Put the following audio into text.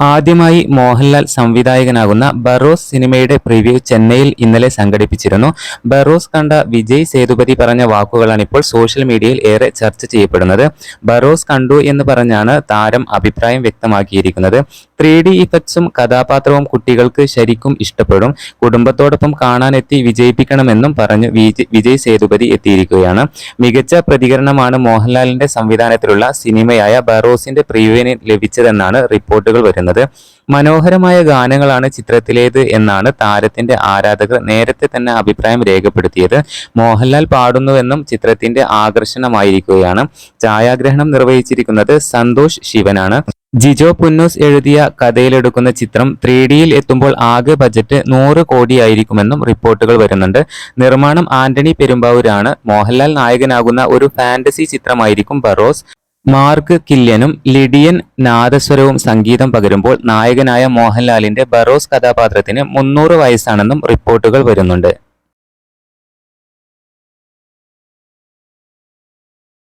ആദ്യമായി മോഹൻലാൽ സംവിധായകനാകുന്ന ബറോസ് സിനിമയുടെ പ്രിവ്യൂ ചെന്നൈയിൽ ഇന്നലെ സംഘടിപ്പിച്ചിരുന്നു. ബറോസ് കണ്ട വിജയ് സേതുപതി പറഞ്ഞ വാക്കുകളാണ് ഇപ്പോൾ സോഷ്യൽ മീഡിയയിൽ ഏറെ ചർച്ച ചെയ്യപ്പെടുന്നത്. ബറോസ് കണ്ടു എന്ന് പറഞ്ഞാണ് താരം അഭിപ്രായം വ്യക്തമാക്കിയിരിക്കുന്നത്. ത്രീ ഡി ഇഫക്ട്സും കഥാപാത്രവും കുട്ടികൾക്ക് ശരിക്കും ഇഷ്ടപ്പെടും. കുടുംബത്തോടൊപ്പം കാണാനെത്തി വിജയിപ്പിക്കണമെന്നും പറഞ്ഞു വിജയ് സേതുപതി എത്തിയിരിക്കുകയാണ്. മികച്ച പ്രതികരണമാണ് മോഹൻലാലിന്റെ സംവിധാനത്തിലുള്ള സിനിമയായ ബറോസിന്റെ പ്രിവ്യൂവിന് ലഭിച്ചതെന്നാണ് റിപ്പോർട്ടുകൾ വരുന്നത്. മനോഹരമായ ഗാനങ്ങളാണ് ചിത്രത്തിലേത് എന്നാണ് താരത്തിന്റെ ആരാധകർ നേരത്തെ തന്നെ അഭിപ്രായം രേഖപ്പെടുത്തിയത്. മോഹൻലാൽ പാടുന്നുവെന്നും ചിത്രത്തിന്റെ ആകർഷണമായിരിക്കുകയാണ്. ഛായാഗ്രഹണം നിർവഹിച്ചിരിക്കുന്നത് സന്തോഷ് ശിവനാണ്. ജിജോ പുന്നൂസ് എഴുതിയ കഥയിലെടുക്കുന്ന ചിത്രം ത്രീ ഡിയിൽ എത്തുമ്പോൾ ആകെ ബജറ്റ് നൂറ് കോടിയായിരിക്കുമെന്നും റിപ്പോർട്ടുകൾ വരുന്നുണ്ട്. നിർമ്മാണം ആന്റണി പെരുമ്പാവൂരാണ്. മോഹൻലാൽ നായകനാകുന്ന ഒരു ഫാന്റസി ചിത്രമായിരിക്കും ബറോസ്. മാർക്ക് കില്യനും ലിഡിയൻ നാദസ്വരവും സംഗീതം പകരുമ്പോൾ നായകനായ മോഹൻലാലിന്റെ ബറോസ് കഥാപാത്രത്തിന് മുന്നൂറ് വയസ്സാണെന്നും റിപ്പോർട്ടുകൾ വരുന്നുണ്ട്.